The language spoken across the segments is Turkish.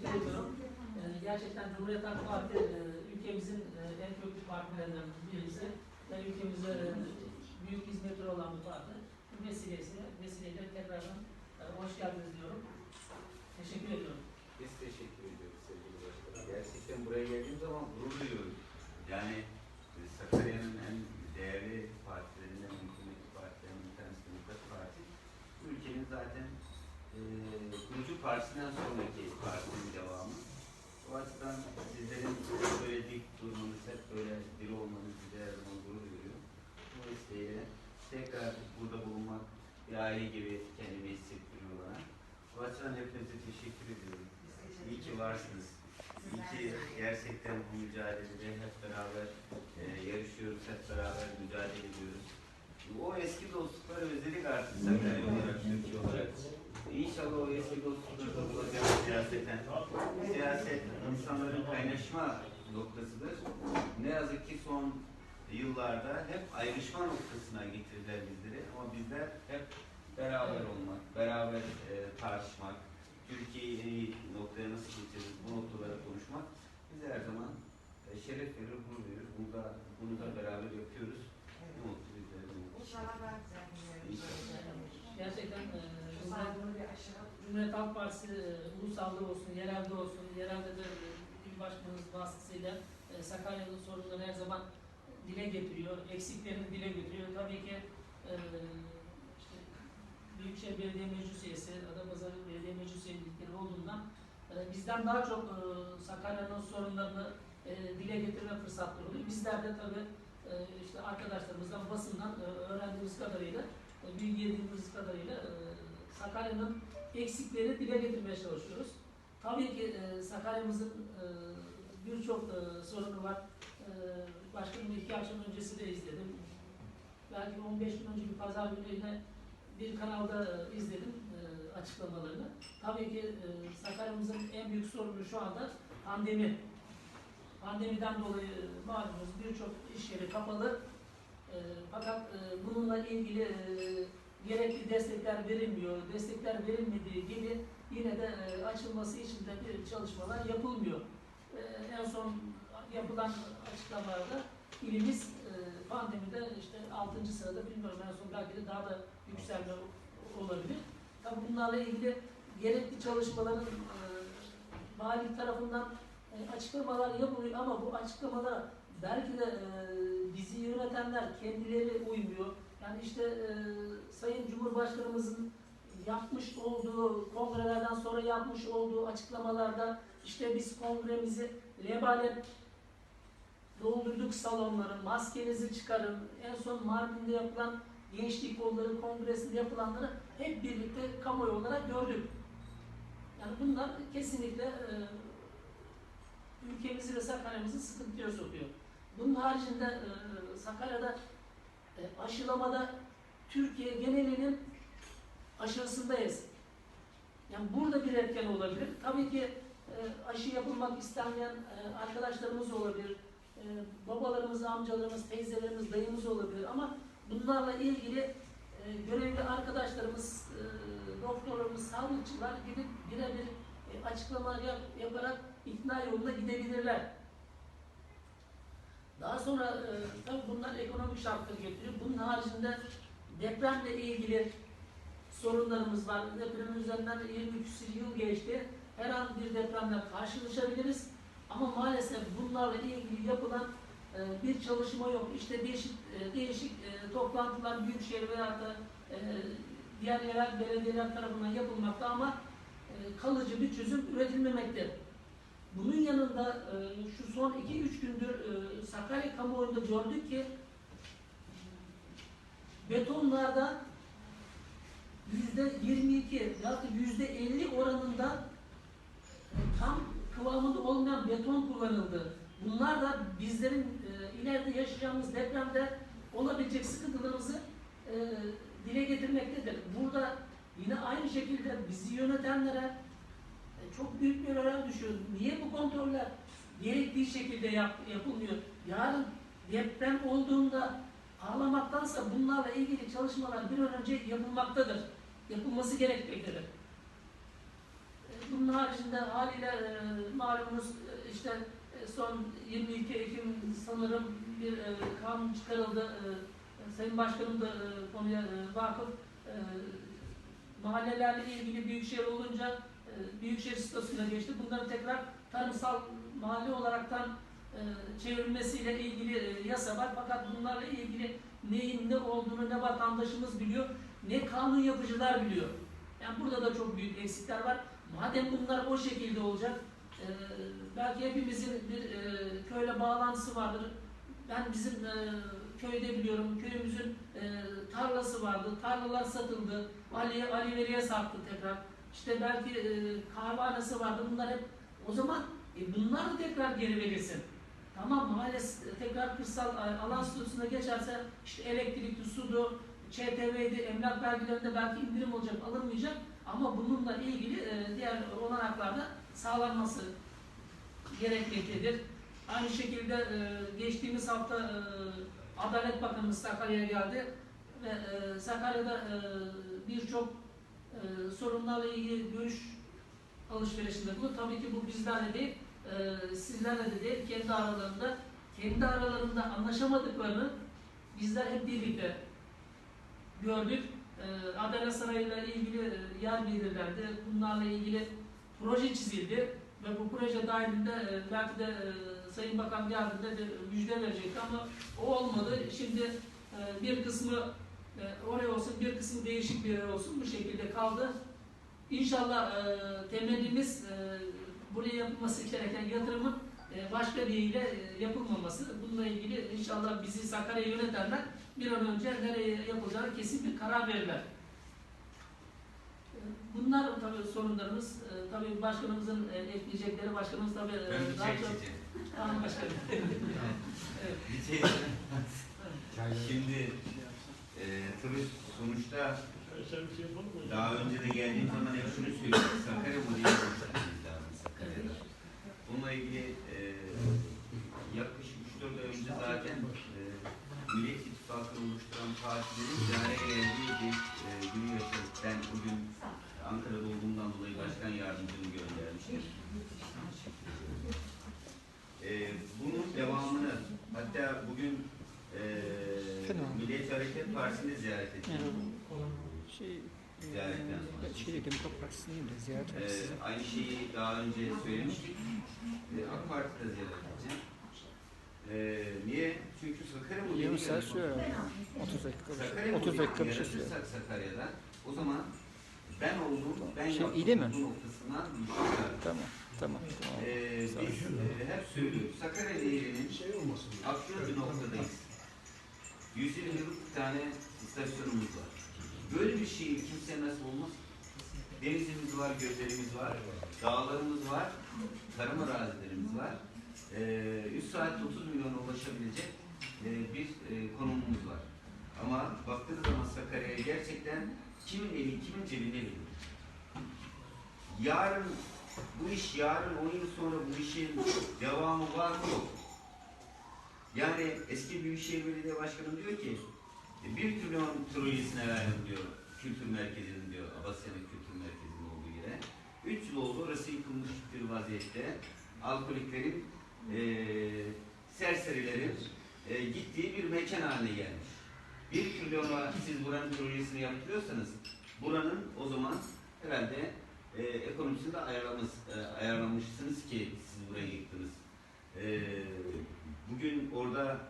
teşekkür ediyorum. Ee, gerçekten Cumhuriyet Halk Parti e, ülkemizin e, en köklü partilerinden birisi ve ülkemize e, büyük hizmetleri olan bir parti. Bu vesilesiyle, vesileyle tekrardan e, hoş geldiniz diyorum. Teşekkür ediyorum. Biz teşekkür ediyoruz sevgili başkanım. Gerçekten buraya geldiğim zaman gurur duyuyorum. Yani e, Sakarya'nın en değerli partilerinden, en kıymetli partilerinden bir tanesi Demokrat Parti. Bu ülkenin zaten e, kurucu partisinden sonraki partinin devamı. O açıdan sizlerin böyle dik durmanız, hep böyle diri olmanız bize her zaman gurur duyuyor. Bu vesileyle tekrar burada bulunmak bir aile gibi kendimi hissettiriyor bana. Bu açıdan hepinize teşekkür ediyorum. İyi ki varsınız. İyi ki gerçekten bu mücadelede hep beraber e, yarışıyoruz, hep beraber mücadele ediyoruz. O eski dostlukları özledik artık Sakarya olarak, Türkiye olarak. İnşallah o eski dostlukları da bulacağız siyaseten. Siyaset insanların kaynaşma noktasıdır. Ne yazık ki son yıllarda hep ayrışma noktasına getirdiler bizleri. Ama bizler hep beraber olmak, beraber e, tartışmak, Türkiye'yi en iyi noktaya nasıl getiririz, bu noktalara konuşmak bize her zaman e, şeref verir, gurur verir. Bunu da, bunu da beraber yapıyoruz. Bu mutlu bizlere. İnşallah daha güzel. Gerçekten e, Cumhuriyet Halk Partisi e, ulusalda olsun, yerelde olsun, yerelde de e, il başkanımız vasıtasıyla e, Sakarya'nın sorunları her zaman dile getiriyor, eksiklerini dile getiriyor. Tabii ki e, Büyükşehir Belediye Meclis Üyesi, Adapazarı Belediye Meclis Üyelikleri olduğundan e, bizden daha çok e, Sakarya'nın sorunlarını e, dile getirme fırsatları oluyor. Bizler de tabii e, işte arkadaşlarımızdan, basından e, öğrendiğimiz kadarıyla, e, bilgi edindiğimiz kadarıyla e, Sakarya'nın eksikleri dile getirmeye çalışıyoruz. Tabii ki e, Sakarya'mızın e, birçok e, sorunu var. E, başkanım iki akşam öncesi de izledim. Belki 15 gün önce bir pazar günü yine bir kanalda e, izledim e, açıklamalarını. Tabii ki e, Sakarya'mızın en büyük sorunu şu anda pandemi. Pandemiden dolayı malumunuz birçok iş yeri kapalı. E, fakat e, bununla ilgili e, gerekli destekler verilmiyor. Destekler verilmediği gibi yine de e, açılması için de bir çalışmalar yapılmıyor. E, en son yapılan açıklamalarda ilimiz 6. sırada bilmiyorum en son belki de daha da yükselme olabilir. Tabii bunlarla ilgili gerekli çalışmaların e, vali tarafından e, açıklamalar yapılıyor ama bu açıklamalara belki de e, bizi yönetenler kendileri uymuyor. Yani işte e, Sayın Cumhurbaşkanımızın yapmış olduğu kongrelerden sonra yapmış olduğu açıklamalarda işte biz kongremizi lebalet doldurduk salonları, maskenizi çıkarın. En son Mardin'de yapılan Gençlik Kolları Kongresi'nde yapılanları hep birlikte kamuoyu olarak gördük. Yani bunlar kesinlikle e, ülkemizi ve Sakarya'mızı sıkıntıya sokuyor. Bunun haricinde e, Sakarya'da e, aşılamada Türkiye genelinin aşırısındayız. Yani burada bir etken olabilir. Tabii ki e, aşı yapılmak istemeyen e, arkadaşlarımız olabilir. E, babalarımız, amcalarımız, teyzelerimiz, dayımız olabilir ama bunlarla ilgili e, görevli arkadaşlarımız, e, doktorlarımız, sağlıkçılar gidip birebir e, açıklamalar yap, yaparak ikna yoluna gidebilirler. Daha sonra tabii bunlar ekonomik şartları getiriyor. Bunun haricinde depremle ilgili sorunlarımız var. Depremin üzerinden 20 küsur yıl geçti. Her an bir depremle karşılaşabiliriz. Ama maalesef bunlarla ilgili yapılan e, bir çalışma yok. İşte değişik e, değişik e, toplantılar büyükşehir veya da e, diğer yerel belediyeler tarafından yapılmakta ama e, kalıcı bir çözüm üretilmemekte. Bunun yanında e, şu son 2-3 gündür e, Sakarya kamuoyunda gördük ki betonlarda yüzde 22 ya da yüzde 50 oranında e, tam kıvamında olmayan beton kullanıldı. Bunlar da bizlerin e, ileride yaşayacağımız depremde olabilecek sıkıntılarımızı e, dile getirmektedir. Burada yine aynı şekilde bizi yönetenlere e, çok büyük bir görev düşüyor. Niye bu kontroller gerektiği şekilde yap, yapılmıyor? Yarın deprem olduğunda ağlamaktansa bunlarla ilgili çalışmalar bir an önce yapılmaktadır. Yapılması gerekmektedir. E, bunun haricinde haliyle e, malumunuz e, işte e, son 22 Ekim sanırım bir e, kanun çıkarıldı. E, Sayın Başkanım da e, konuya e, vakıf. E, mahallelerle ilgili büyükşehir olunca e, büyükşehir statüsüne geçti. Bunların tekrar tarımsal mahalle olaraktan e, çevrilmesiyle ilgili e, yasa var. Fakat bunlarla ilgili neyin ne olduğunu ne vatandaşımız biliyor, ne kanun yapıcılar biliyor. Yani burada da çok büyük eksikler var. Madem bunlar o şekilde olacak, e, belki hepimizin bir e, köyle bağlantısı vardır. Ben bizim e, köyde biliyorum, köyümüzün e, tarlası vardı, tarlalar satıldı, Ali, Ali Veri'ye sattı tekrar. İşte belki e, kahvehanesi vardı, bunlar hep o zaman e, bunlar da tekrar geri verilsin. Tamam maalesef tekrar kırsal e, alan statüsüne geçerse işte elektrikli, sudu, ÇTV'di, emlak vergilerinde belki indirim olacak, alınmayacak ama bununla ilgili e, diğer olanaklarda sağlanması gerekmektedir. Aynı şekilde e, geçtiğimiz hafta e, Adalet Bakanımız Sakarya'ya geldi ve e, Sakarya'da e, birçok e, sorunlarla ilgili görüş alışverişinde bulundu. Tabii ki bu bizlerle değil, e, sizlerle de değil, kendi aralarında, kendi aralarında anlaşamadıklarını bizler hep birlikte gördük. E, Adalet Sarayı'yla ilgili e, yer belirlendi. Bunlarla ilgili proje çizildi ve bu proje dahilinde e, belki de e, Sayın Bakan geldiğinde de müjde verecekti ama o olmadı. Şimdi bir kısmı oraya olsun, bir kısmı değişik bir yer olsun bu şekilde kaldı. İnşallah temennimiz e, buraya yapılması gereken yatırımın başka bir ile yapılmaması. Bununla ilgili inşallah bizi Sakarya yönetenler bir an önce nereye yapılacağını kesin bir karar verirler. Bunlar tabii sorunlarımız. E, tabii başkanımızın e, ekleyecekleri, başkanımız tabii e, Ben daha çay çok... Tamam başkanım. evet. Bir çay içeceğim. Şimdi e, tabii sonuçta daha önce de geldiğim zaman hep şunu söylüyorum. Sakarya modeli Sakarya'da. Bununla ilgili e, yaklaşık 3-4 ay önce zaten e, Millet İttifakı'nı oluşturan partilerin bir araya geldiği bir e, günü yaşadık. Ben bugün Ankara'da olduğumdan dolayı başkan yardımcımı göndermiştim. E, bunun devamını hatta bugün e, Milliyetçi Hareket Partisi'ni ziyaret ettim. Şey, Ziyaretten sonra. e, şey Demokrat Partisi'ni de ziyaret Ee, etsin. aynı şeyi daha önce söylemiştik. Ee, AK Parti'de ziyaret edeceğim. Ee, niye? Çünkü Sakarya modeli Yarım saat sürer. 30 dakika, Sakarya 30 modeli dakika bir şey sürer. yaratırsak Sakarya'da o zaman ben oldum, ben Şey, yaptım iyi değil mi? noktasından şey. Tamam, tamam, tamam. Ee, biz e, hep söylüyoruz. Sakarya Nehri'nin akıyor bir noktadayız. 120 yıllık bir tane istasyonumuz var. Böyle bir şey kimse nasıl olmaz? Denizimiz var, göllerimiz var, dağlarımız var, tarım arazilerimiz var. Ee, 100 saatte 30 milyona ulaşabilecek e, bir e, konumumuz var. Ama baktığınız zaman Sakarya'ya gerçekten kimin eli, kimin cebinde bilir. Yarın bu iş yarın 10 yıl sonra bu işin devamı var mı yok. Yani eski Büyükşehir Belediye Başkanı diyor ki "E, bir trilyon projesine verdim diyor kültür merkezinin diyor Abasya'nın kültür merkezinin olduğu yere. 3 yıl oldu orası yıkılmış bir vaziyette. Alkoliklerin eee serserilerin eee, gittiği bir mekan haline gelmiş. Bir trilyona siz buranın projesini yaptırıyorsanız buranın o zaman herhalde eee ekonomisini de ayarlamış, eee, ayarlamışsınız ki siz burayı yıktınız. Eee bugün orada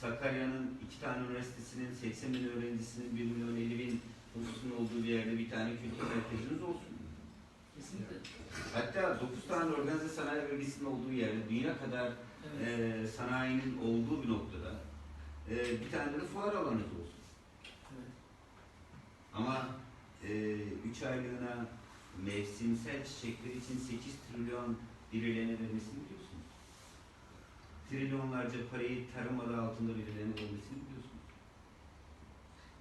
Sakarya'nın iki tane üniversitesinin 80 bin öğrencisinin 1 milyon 50 bin nüfusunun olduğu bir yerde bir tane kültür merkeziniz olsun. Kesinlikle. Hatta 9 tane organize sanayi bölgesinin olduğu yerde dünya kadar. E, sanayinin olduğu bir noktada e, bir tane de fuar alanınız olsun. Evet. Ama 3 aylığına mevsimsel çiçekler için 8 trilyon birilerine vermesini biliyorsunuz. Trilyonlarca parayı tarım adı altında birilerine vermesini biliyorsunuz.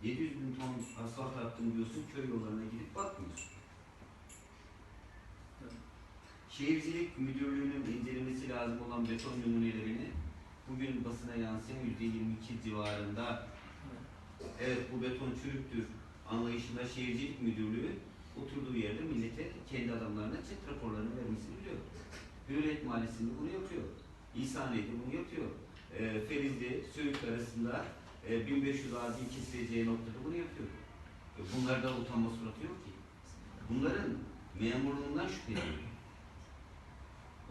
700 bin ton asfalt attım diyorsun, köy yollarına gidip bakmıyorsun. Evet. Şehircilik Müdürlüğü'nün incelemesi lazım olan beton numunelerini bugün basına yansıyan %22 civarında Evet. bu beton çürüktür anlayışında Şehircilik Müdürlüğü oturduğu yerde millete kendi adamlarına çet raporlarını vermesini biliyor. Hürriyet Mahallesi'nde bunu yapıyor. İhsaniye'de bunu yapıyor. E, Ferizli, Söğüt arasında e, 1500 ağacın kesileceği noktada bunu yapıyor. E, bunlarda utanma suratı yok ki. Bunların memurluğundan şüpheleniyor.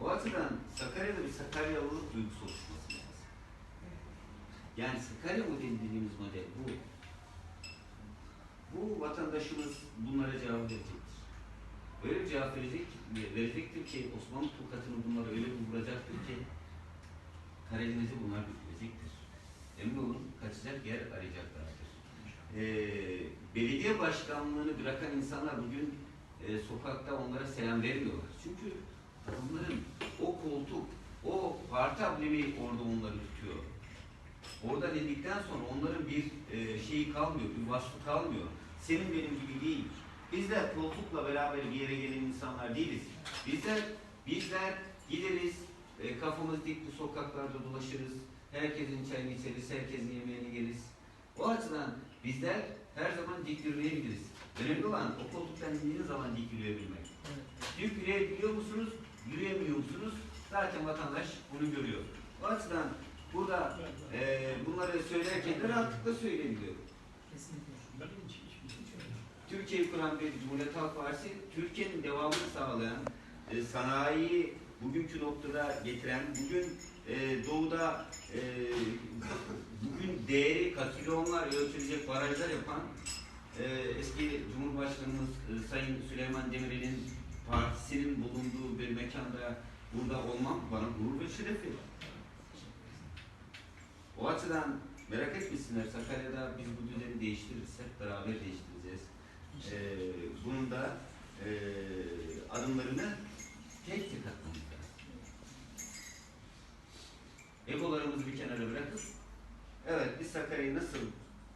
O açıdan Sakarya'da bir Sakaryalılık duygusu oluşması lazım. Yani Sakarya modeli dediğimiz model bu. Bu vatandaşımız bunlara cevap verecektir. Öyle bir cevap verecek, verecektir ki Osmanlı tokatını bunlara öyle bir vuracaktır ki Karadeniz'i bunlar götürecektir. Emin olun kaçacak yer arayacaklardır. Ee, belediye başkanlığını bırakan insanlar bugün e, sokakta onlara selam vermiyorlar. Çünkü onların o koltuk, o parti ablemi orada onları tutuyor. Orada dedikten sonra onların bir e, şeyi kalmıyor, bir vasfı kalmıyor. Senin benim gibi değil. Bizler koltukla beraber bir yere gelen insanlar değiliz. Bizler bizler gideriz, e, kafamız dikli sokaklarda dolaşırız. Herkesin çayını içeriz, herkesin yemeğini yeriz. O açıdan bizler her zaman dik yürüye gideriz. Önemli olan o koltuktan indiğiniz zaman dik yürüyebilmek. Dik yürüyebiliyor musunuz, yürüyemiyor? Zaten vatandaş bunu görüyor. O açıdan burada e, bunları söylerken de rahatlıkla söyleyebiliyor. Kesinlikle. Türkiye'yi kuran bir Cumhuriyet Halk Partisi, Türkiye'nin devamını sağlayan, e, sanayiyi bugünkü noktada getiren, bugün e, doğuda e, bugün değeri katrilyonlar ölçülecek barajlar yapan e, eski Cumhurbaşkanımız e, Sayın Süleyman Demirel'in partisinin bulunduğu bir mekanda burada olmam bana gurur ve şeref verir. O açıdan merak etmesinler Sakarya'da biz bu düzeni değiştiririz. Hep beraber değiştireceğiz. Ee, bunun da e, adımlarını tek tek atmamız lazım. Egolarımızı bir kenara bırakıp evet biz Sakarya'yı nasıl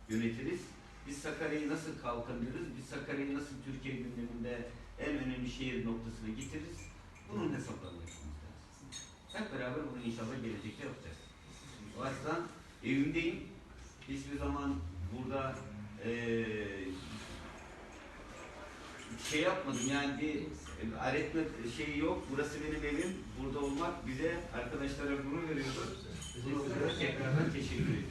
yönetiriz? Biz Sakarya'yı nasıl kalkındırırız? Biz Sakarya'yı nasıl Türkiye gündeminde en önemli şehir noktasına getiririz? Bunun hesaplarını yapmamız lazım. Hep beraber bunu inşallah gelecekte yapacağız. O açıdan evimdeyim. Hiçbir zaman burada eee şey yapmadım yani bir e, aletme şeyi yok. Burası benim evim. Burada olmak bize arkadaşlara gurur veriyor. Bu noktada tekrardan teşekkür ediyorum.